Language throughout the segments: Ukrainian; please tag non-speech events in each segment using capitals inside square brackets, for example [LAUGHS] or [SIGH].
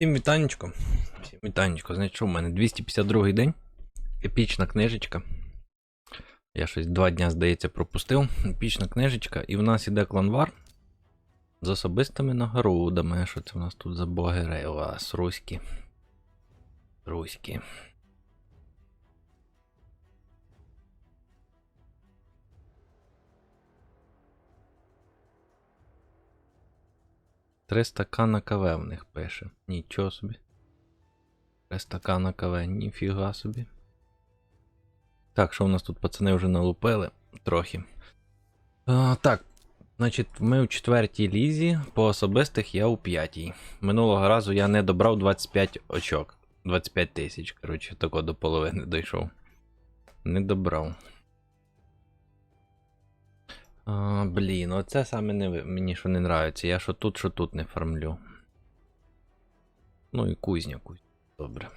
Всім вітанечко. Всім вітанечко. Знайшов у мене 252 день. Епічна книжечка. Я щось два дня, здається, пропустив. Епічна книжечка. І в нас іде кланвар з особистими нагородами. Що це в нас тут за боги? Руські. Руські. Три стакана каве в них пише. Нічого собі. Три стакана каве, ніфіга собі. Так, що у нас тут пацани вже налупили трохи. А, так, значить, ми у четвертій лізі, по особистих я у п'ятій. Минулого разу я не добрав 25 очок. 25 тисяч, коротше, тако до половини дійшов. Не добрав. А, блін, оце саме не, мені що не нравиться. Я що тут, що тут не фармлю. Ну і кузня, кузня. Добре.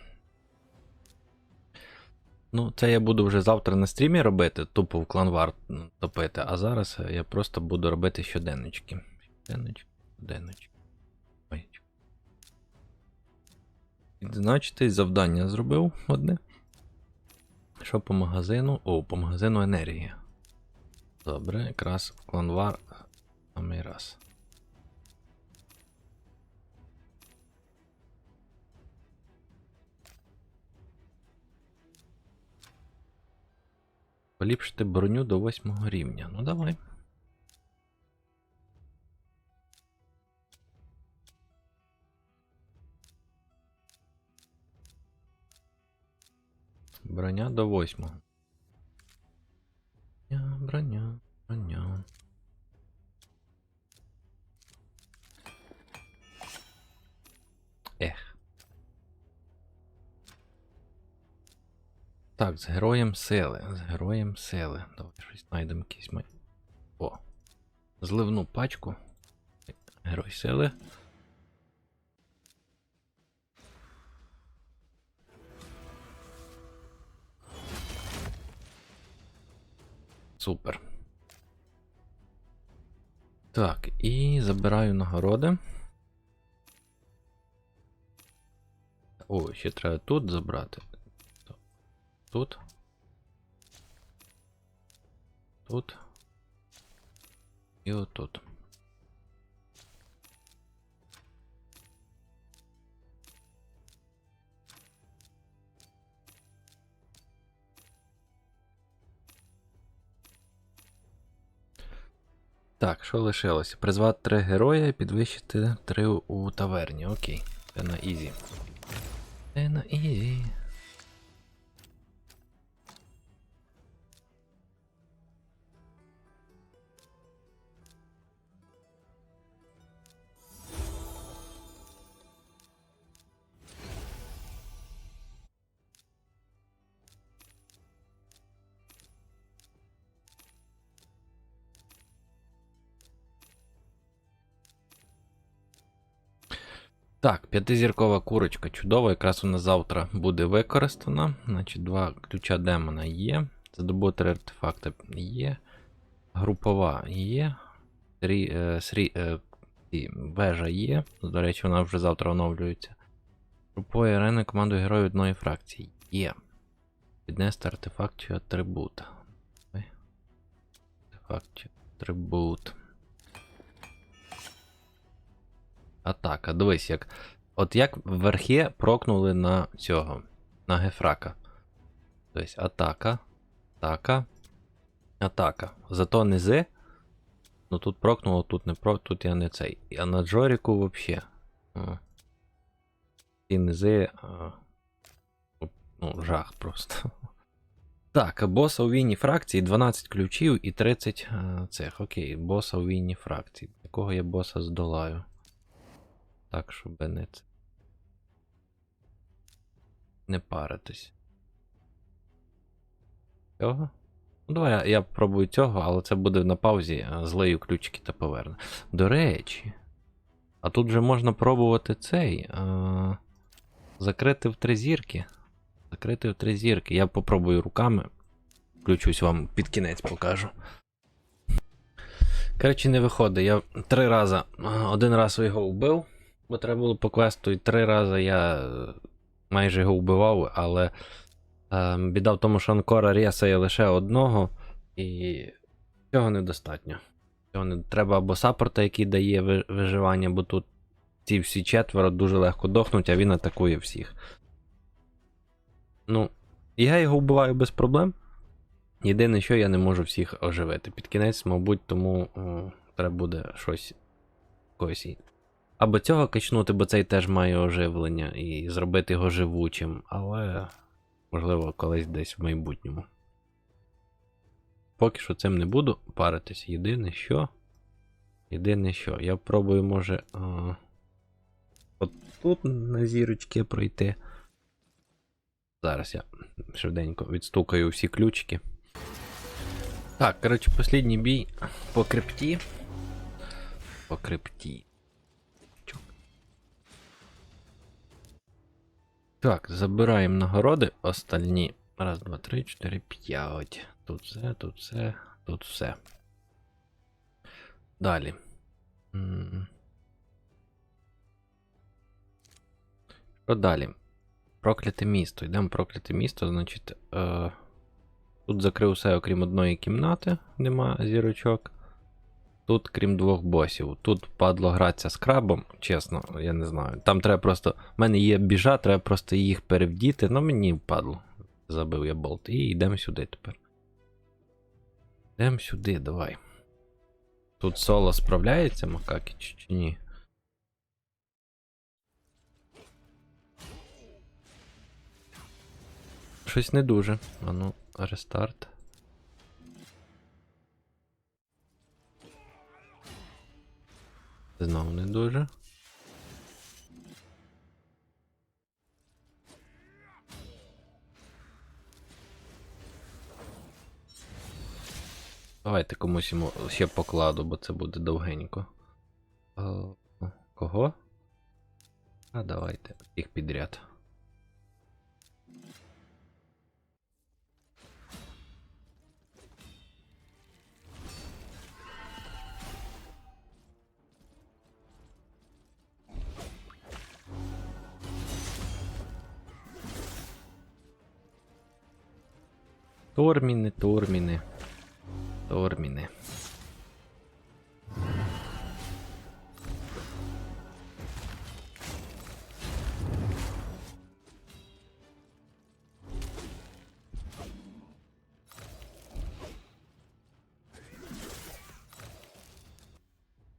Ну, це я буду вже завтра на стрімі робити, тупо в кланвар м, топити, а зараз я просто буду робити щоденнички. Щоденнички, щоденнички. Ой. Завдання зробив одне. Що по магазину? О, по магазину енергія. Добре, якраз в кланвар самий раз. Поліпшити броню до 8 рівня. Ну давай. Броня до 8. Так, з героєм сили. З героєм сили. Давай щось знайдемо якийсь май. О. Зливну пачку. Герой сили. Супер. Так, і забираю нагороди. О, ще треба тут забрати. Тут. Тут. І отут. Так, що лишилося? Призвати три героя і підвищити три у таверні. Окей. Це на ізі. Це на ізі. Так, п'ятизіркова курочка чудова, якраз вона завтра буде використана. Значить, два ключа демона є. Задобути артефакти є. Групова є. Срі, е, срі, е, вежа є. До речі, вона вже завтра оновлюється. Групової арени командою героїв одної фракції. Є. Піднести артефакт чи атрибут. Артефакт чи атрибут. Атака. Дивись, як. От як верхи прокнули на цього. На гефрака. Тобто атака. Атака. Атака. Зато низи. Ну тут прокнуло, тут не про, тут я не цей. А на Джоріку вообще. Ці низи. Ну, жах просто. [LAUGHS] Так, боса у війні фракції 12 ключів і 30 цих. Окей, боса у війні фракції. Якого я боса здолаю? Так, щоб не це. Не паритись. Цього? Ну, давай я, я пробую цього, але це буде на паузі, злею ключики та поверну. До речі. А тут же можна пробувати цей. А, закрити в три зірки. Закрити в три зірки. Я попробую руками. Включусь вам під кінець покажу. Коротше, не виходить. Я три рази. Один раз його вбив. Бо треба було по квесту і три рази я е, майже його вбивав, але е, біда в тому, що Анкора рєсає лише одного, і цього недостатньо. Цього не... Треба або саппорта, який дає виживання, бо тут ці всі четверо дуже легко дохнуть, а він атакує всіх. Ну, я його вбиваю без проблем. Єдине, що я не можу всіх оживити. Під кінець, мабуть, тому о, треба буде щось когось. Або цього качнути, бо цей теж має оживлення, і зробити його живучим, але можливо колись десь в майбутньому. Поки що цим не буду паритись. Єдине що. Єдине що. Я пробую, може. А... От тут на зірочки пройти. Зараз я швиденько відстукаю всі ключики. Так, коротше, послідній бій по крипті. По крипті. Так, забираємо нагороди остальні. Раз, два, три, чотири, п'ять. Тут все, тут все, тут все. Далі. Що далі? Прокляте місто. Йдемо прокляте місто, значить. Е... Тут закрив все, окрім одної кімнати, нема зірочок. Тут, крім двох босів. Тут падло гратися з крабом, чесно, я не знаю. Там треба просто. У мене є біжа, треба просто їх перевдіти, ну мені впадло. Забив я болт. І йдемо сюди тепер. Йдемо сюди, давай. Тут соло справляється, Макаки, чи, чи ні? Щось не дуже. А ну, рестарт. Знову не дуже. Давайте комусь йому ще покладу, бо це буде довгенько. Е, Кого? А давайте їх підряд. Торміни, торміни. Торміни.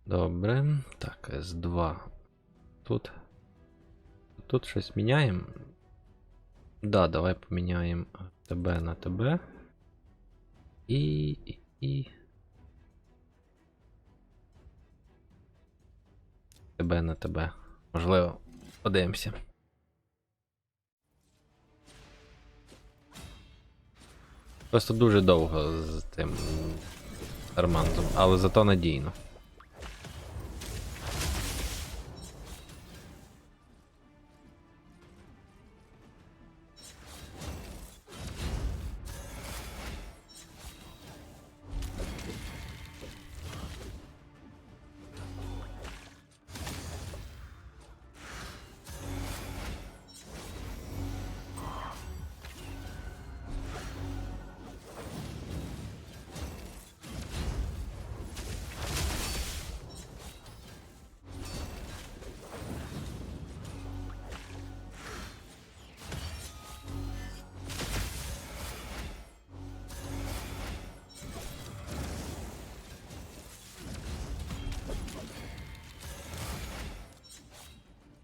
Добре. Так, С2. Тут. Тут щось міняємо. Да, давай поміняємо тебе на тебе. І. і, і. Тебе на тебе. Можливо, подивимося. Просто дуже довго з тим армантом, але зато надійно.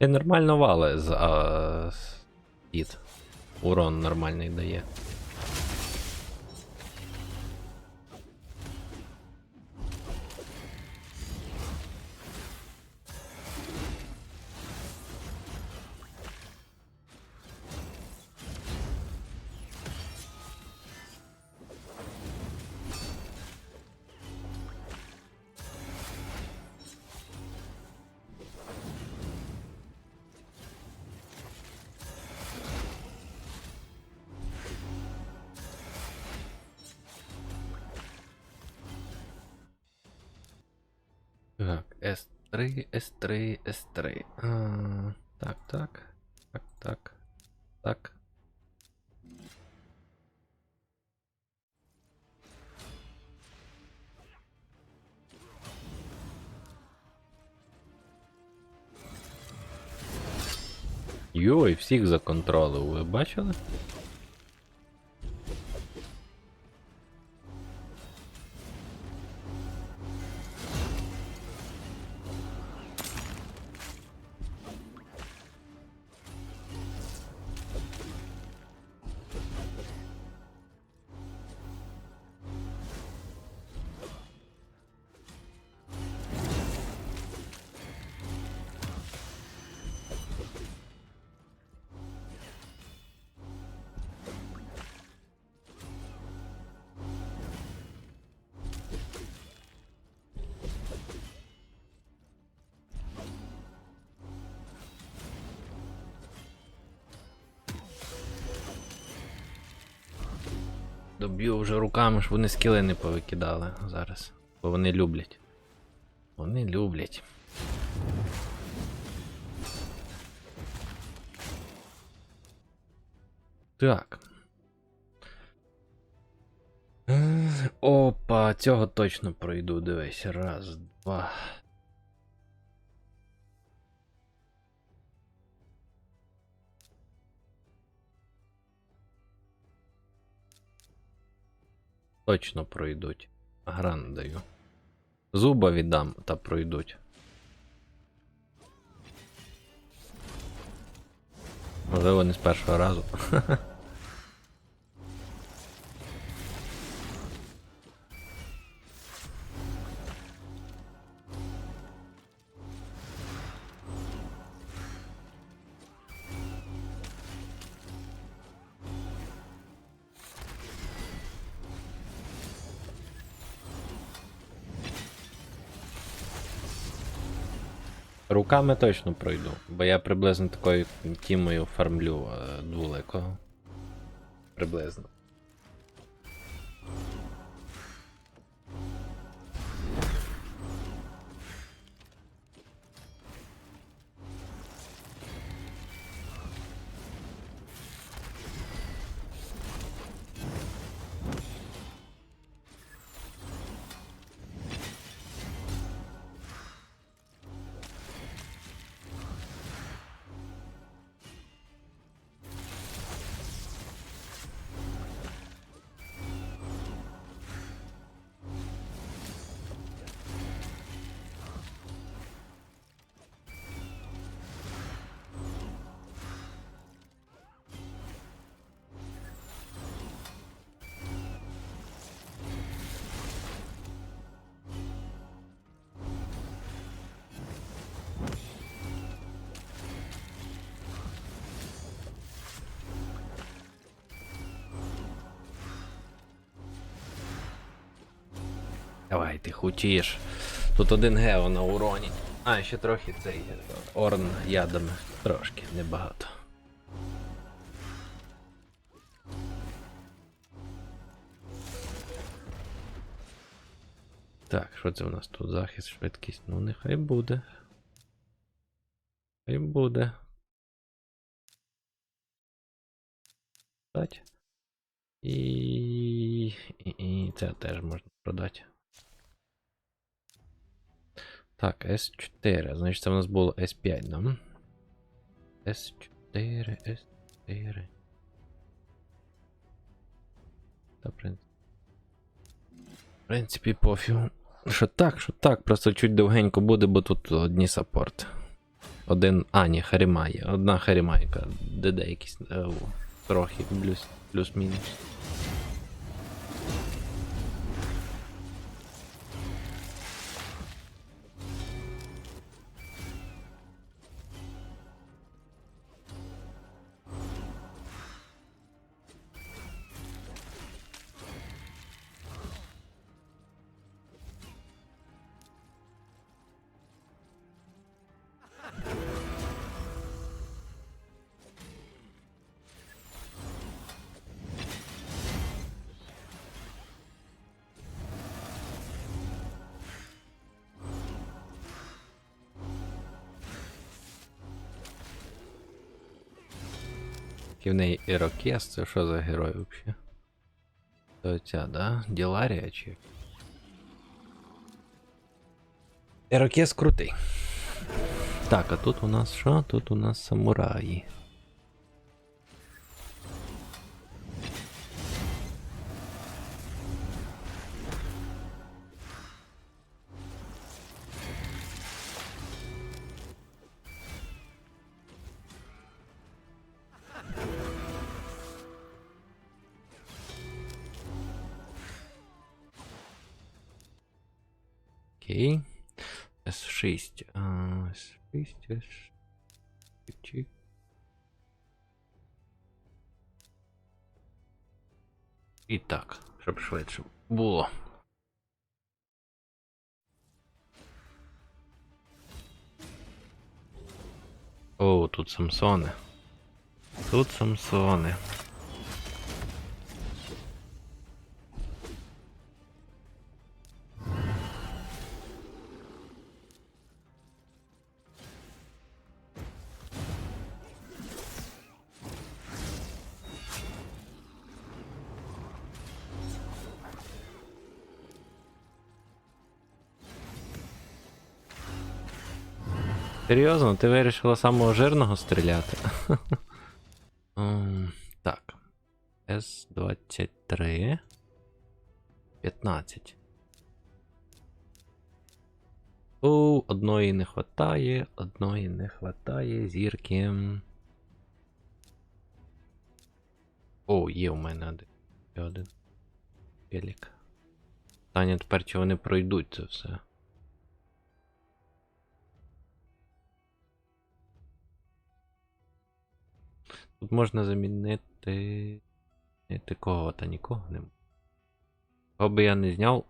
І нормально вали з з- Урон нормальний дає. Йой, всіх законтролив, ви бачили? Доб'ю вже руками, щоб вони скіли не повикидали зараз. Бо вони люблять. Вони люблять. Так. Е, Опа, цього точно пройду, дивись. Раз, два. Точно пройдуть. Гран даю. Зуба віддам та пройдуть. Можливо, не з першого разу. [LAUGHS] Руками точно пройду, бо я приблизно такою тімою фармлю е, двуликого. Приблизно. Давай, ти хутієш. Тут один гео на уроні. А, ще трохи цей е, орн ядами. Трошки, небагато. Так, що це у нас тут? Захист, швидкість. Ну, нехай буде. Хай буде. І... і, і це теж можна продати. Так, S4. Значить, це в нас було S5, да? S4, S4. Та, в принципі. В пофігу. Що так, що так, просто чуть довгенько буде, бо тут одні саппорти. Один. А, ні, Харіма є. Одна Харіма, яка ДД якісь е, трохи плюс, І в неї Ірокес, це що за герой взагалі? То ця, да? Діларія чи? як? Ірокес крутий. Так, а тут у нас що? Тут у нас самураї. С6. А, С6, С6. Чик-чик. І так, щоб швидше було. О, тут Самсони. Тут Самсони. Серйозно, ти вирішила самого жирного стріляти? [LAUGHS] Ем, Так. С-23. 15. О, одної не хватає, одної не хватає, зірки. О, є у мене один. Один. Пелік. Таня тепер чи вони пройдуть це все. Тут можна замінити. Кого-то, нікого не можна. Кого би я не зняв,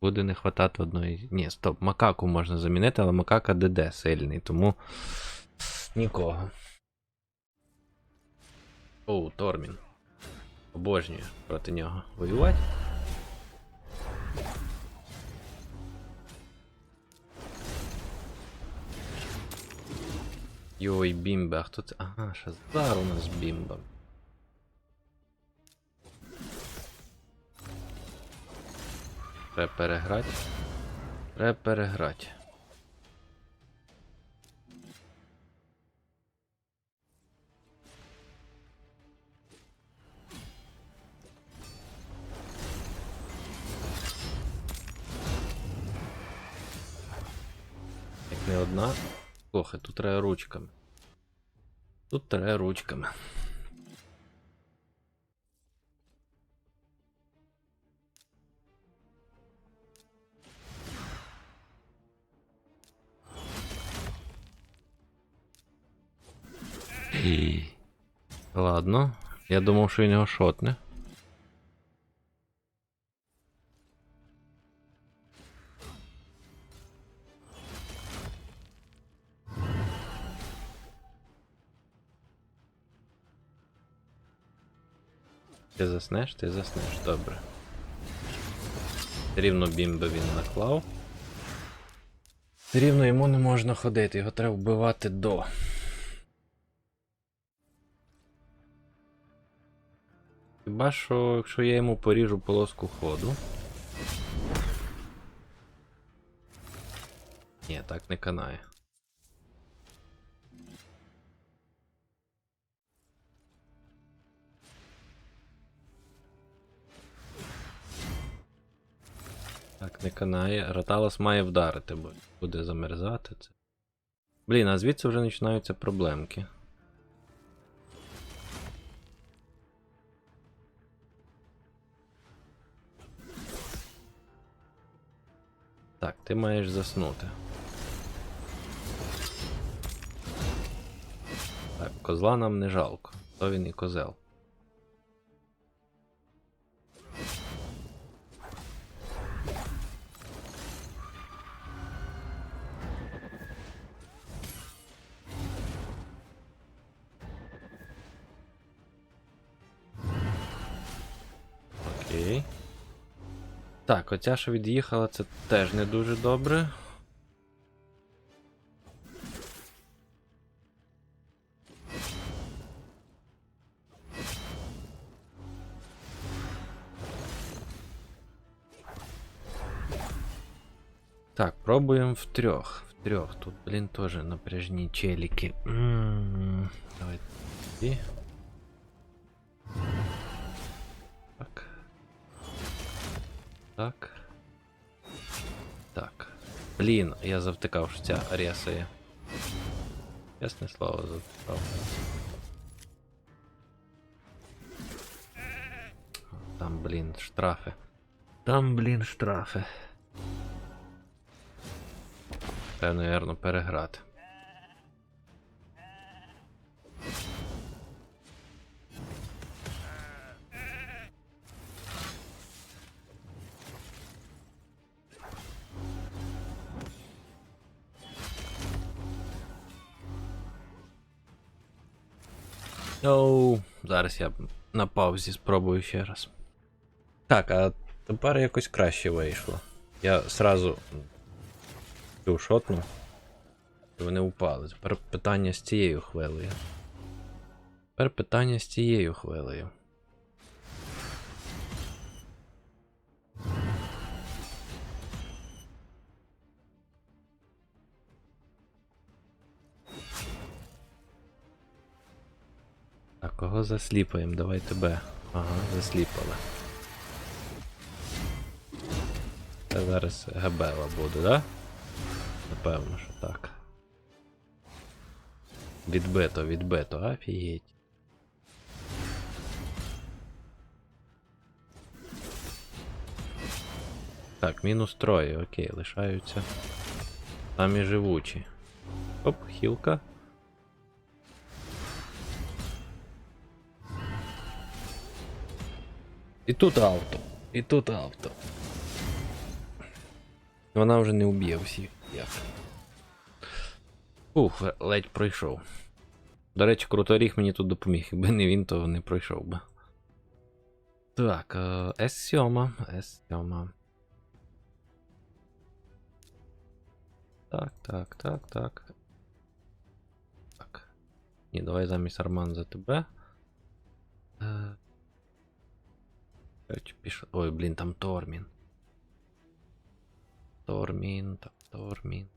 буде не хватати одної. Ні, стоп, макаку можна замінити, але макака ДД сильний, тому. Нікого. Оу, Тормін. Обожнюю проти нього воювати. Йой, бімба, а хто це? Ага, Шазар у нас бімба. Треба переграти. Треба. Як не одна. Слухай, тут треба ручками. Тут треба ручками. Ладно. Я думав, що він його шотне. Ти заснеш, ти заснеш, добре. Рівно бімби він наклав. Рівно йому не можна ходити, його треба вбивати до. Хіба що, якщо я йому поріжу полоску ходу. Ні, так не канає. Так, не канає. Раталас має вдарити, бо буде замерзати це. Блін, а звідси вже починаються проблемки. Так, ти маєш заснути. Так, козла нам не жалко. То він і козел. Так, оця, що від'їхала, це теж не дуже добре. Так, пробуємо в трьох, В трьох Тут, блін, теж напряжні челики. Давайте. Так. Так. Блін, я завтикав, що ця Аріаса. Ясне слово, завтикав. Там, блін, штрафи. Там, блін, штрафи. Треба, наверно, переграти. Я на паузі спробую ще раз. Так, а тепер якось краще вийшло. Я сразу цю шотну. Вони упали. Тепер питання з цією хвилею. Тепер питання з цією хвилею. Кого засліпаємо? Давай тебе. Ага, засліпали. Це зараз Габела буде, да? Напевно, що так. Відбито, відбито, офігеть. Так, мінус троє, окей, лишаються. Самі живучі. Оп, хілка. І тут авто. І тут авто. Вона вже не уб'є всіх. Як. Ух, ледь пройшов. До речі, круторіг мені тут допоміг. Якби не він, то не пройшов би. Так, е, С7. С7. Так, так, так, так. Так. Ні, давай замість Арман за тебе. Ой, блін, там Тормін. Тормін, там Тормін.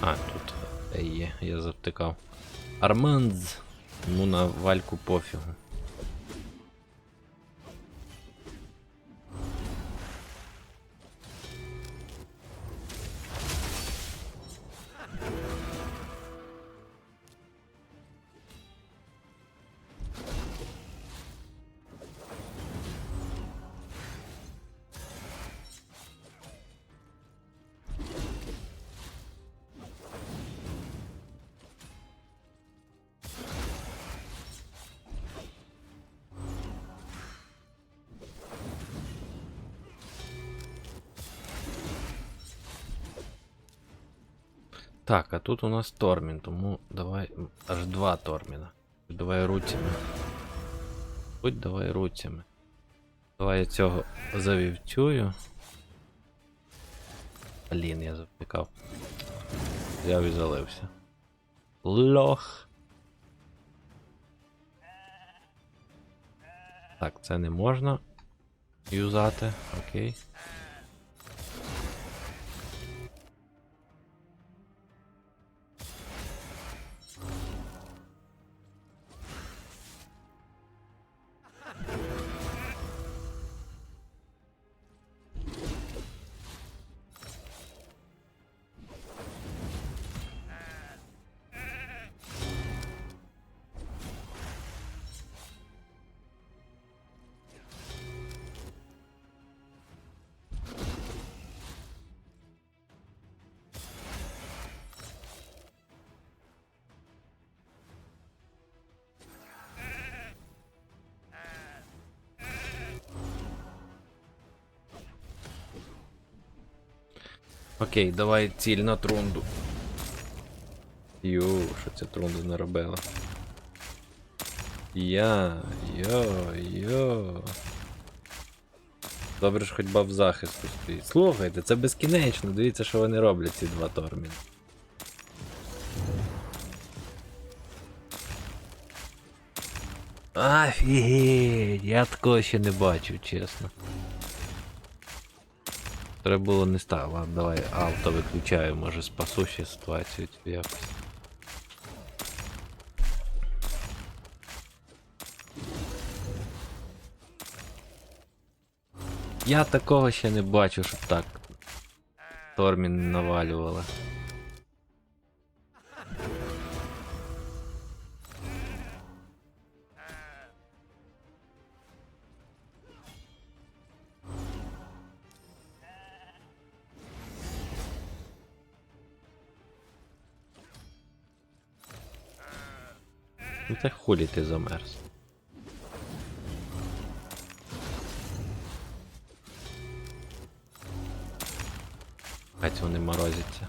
А, тут е, є, я завтикав. Армандз. Ну на вальку пофігу. Так, а тут у нас Тормін, тому давай аж два Торміна. Давай руцями. Будь давай руцями. Давай я цього завівцюю. Блін, я завтикав. Я відзалився. Лох. Так, це не можна юзати, окей. Окей, давай ціль на трунду. Ю, що ця трунда наробила? Я, йо, йо. Добре ж хоч баб захисту стоїть. Слухайте, це безкінечно. Дивіться, що вони роблять, ці два торміни. Офігеть, я такого ще не бачив, чесно. Треба було не став. Ладно, давай авто виключаю, може спасу ще ситуацію якось. Я такого ще не бачу, щоб так. Тормін навалювали. Це хулі ти замерз. Хать вони морозяться.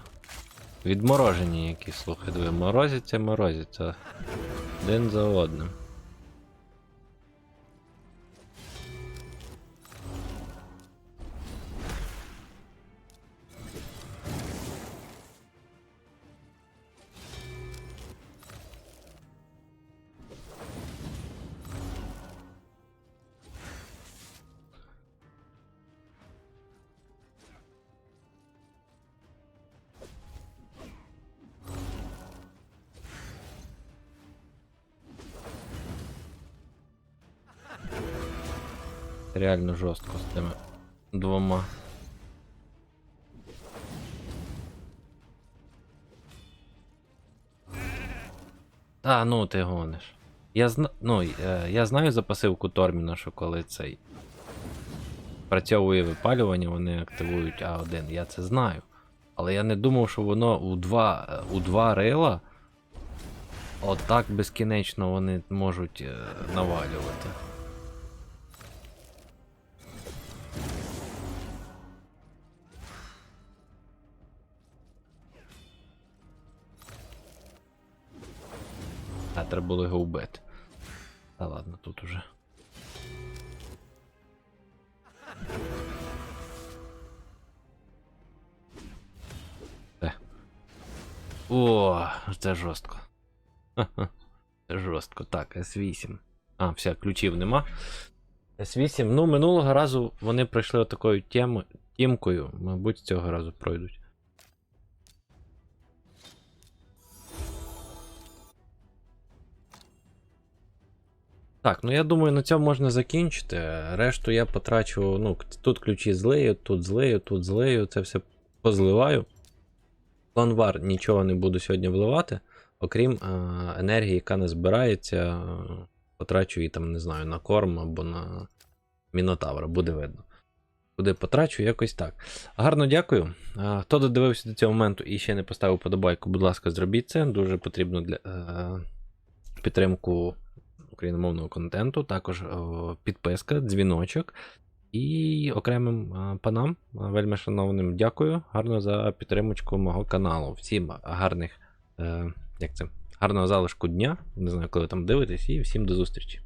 Відморожені якісь, слухай, диви, морозяться, морозяться. Один за одним. Реально жорстко з тими двома. Та, ну ти гониш. Я зна... ну, е, я знаю за пасивку Торміна, що коли цей працьовує випалювання, вони активують А1. Я це знаю. Але я не думав, що воно у два, е, у два рила отак безкінечно вони можуть е, навалювати. Треба було його вбити. Та ладно, тут уже. Те. О, це жорстко. Це жорстко. Так, С8. А, все, ключів нема. С8. Ну, минулого разу вони пройшли отакою тімкою. Мабуть, цього разу пройдуть. Так, ну я думаю, на цьому можна закінчити. Решту я потрачу. Ну, тут ключі злею, тут злею, тут злею, це все позливаю. Кланвар нічого не буду сьогодні вливати, окрім е, енергії, яка не збирається. Потрачу її там, не знаю, на корм або на Мінотавра, буде видно. Куди потрачу, якось так. Гарно дякую. Е, Хто додивився до цього моменту і ще не поставив подобайку, будь ласка, зробіть це. Дуже потрібно для е, підтримку україномовного контенту, також підписка, дзвіночок. І окремим е, панам, е, вельми шановним, дякую гарно за підтримочку мого каналу. Всім гарних, е, як це, гарного залишку дня. Не знаю, коли ви там дивитесь, і всім до зустрічі.